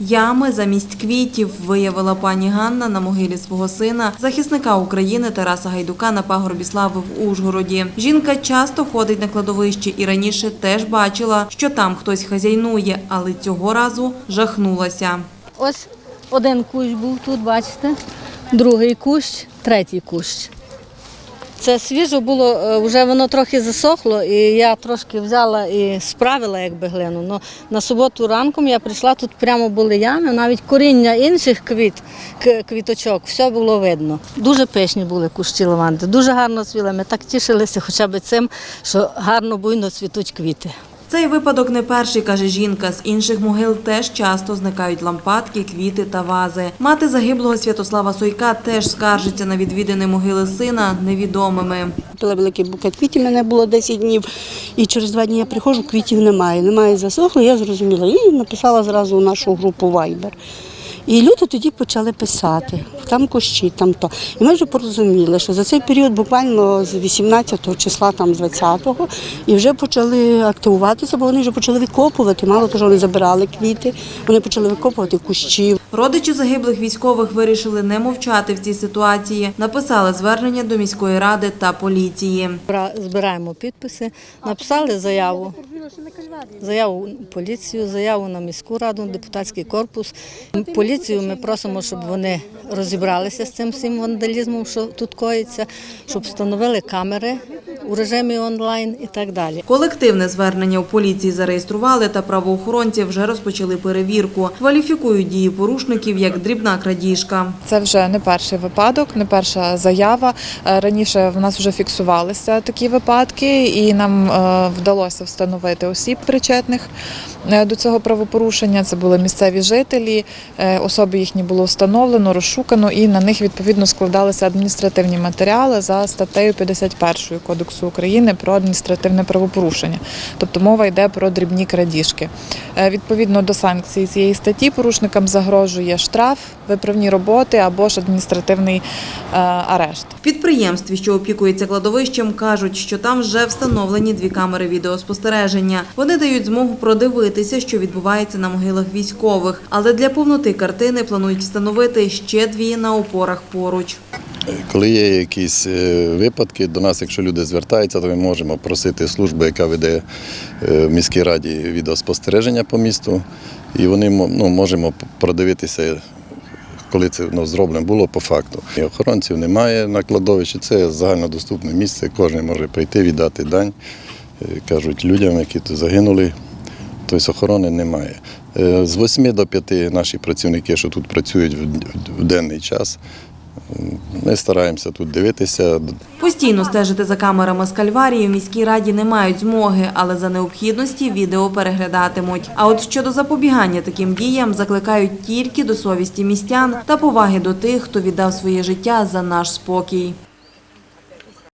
Ями замість квітів виявила пані Ганна на могилі свого сина, захисника України Тараса Гайдука на пагорбі слави в Ужгороді. Жінка часто ходить на кладовище і раніше теж бачила, що там хтось хазяйнує, але цього разу жахнулася. Ось один кущ був тут, бачите, другий кущ, третій кущ. Це свіже було, е, вже воно трохи засохло, і я трошки взяла і справила якби глину. Но на суботу ранком я прийшла, тут прямо були ями, навіть коріння інших квіт, квіточок, все було видно. Дуже пишні були кущі лаванди, дуже гарно цвіли. Ми так тішилися хоча б цим, що гарно буйно цвітуть квіти. Цей випадок не перший, каже жінка. З інших могил теж часто зникають лампадки, квіти та вази. Мати загиблого Святослава Сойка теж скаржиться на відвідини могили сина невідомими. Купила великий букет квітів, мене було 10 днів, і через два дні я приходжу, квітів немає. Немає засохло, я зрозуміла. І написала зразу у нашу групу Viber. І люди тоді почали писати, там кущі, там то. І ми вже порозуміли, що за цей період буквально з 18 числа, там з 20-го, і вже почали активуватися, бо вони вже почали викопувати. Мало того, що вони забирали квіти, вони почали викопувати кущі. Родичі загиблих військових вирішили не мовчати в цій ситуації. Написали звернення до міської ради та поліції. Бра- Збираємо підписи, написали заяву. Заяву в поліцію, заяву на міську раду, депутатський корпус. Поліцію ми просимо, щоб вони розібралися з цим всім вандалізмом, що тут коїться, щоб встановили камери у режимі онлайн і так далі. Колективне звернення у поліції зареєстрували та правоохоронці вже розпочали перевірку. Кваліфікують дії порушників як дрібна крадіжка. Це вже не перший випадок, не перша заява. Е, Раніше в нас вже фіксувалися такі випадки, і нам е, вдалося встановити осіб причетних е, до цього правопорушення. Це були місцеві жителі, е, особи їхні було встановлено, розшукано, і на них відповідно складалися адміністративні матеріали за статтею 51 Кодексу України про адміністративне правопорушення. Тобто мова йде про дрібні крадіжки. Е, Відповідно до санкцій цієї статті порушникам загрожує штраф, виправні роботи або ж адміністративний е, арешт. В підприємстві, що опікується кладовищем, кажуть, що там вже встановлені дві камери відеоспостереження. Вони дають змогу продивитися, що відбувається на могилах військових. Але для повноти картини планують встановити ще дві на опорах поруч. Коли є якісь е, випадки, до нас, якщо люди звертаються, то ми можемо просити службу, яка веде е, в міській раді відеоспостереження по місту, і вони ну, можемо продивитися, коли це ну, зроблено було по факту. І охоронців немає на кладовищі, це загальнодоступне місце, кожен може прийти, віддати дань. Е, Кажуть, людям, які тут загинули, тобто охорони немає. З 8 до 5 наші працівники, що тут працюють в денний час, ми стараємося тут дивитися. Постійно стежити за камерами з кальварії в міській раді не мають змоги, але за необхідності відео переглядатимуть. А от щодо запобігання таким діям закликають тільки до совісті містян та поваги до тих, хто віддав своє життя за наш спокій.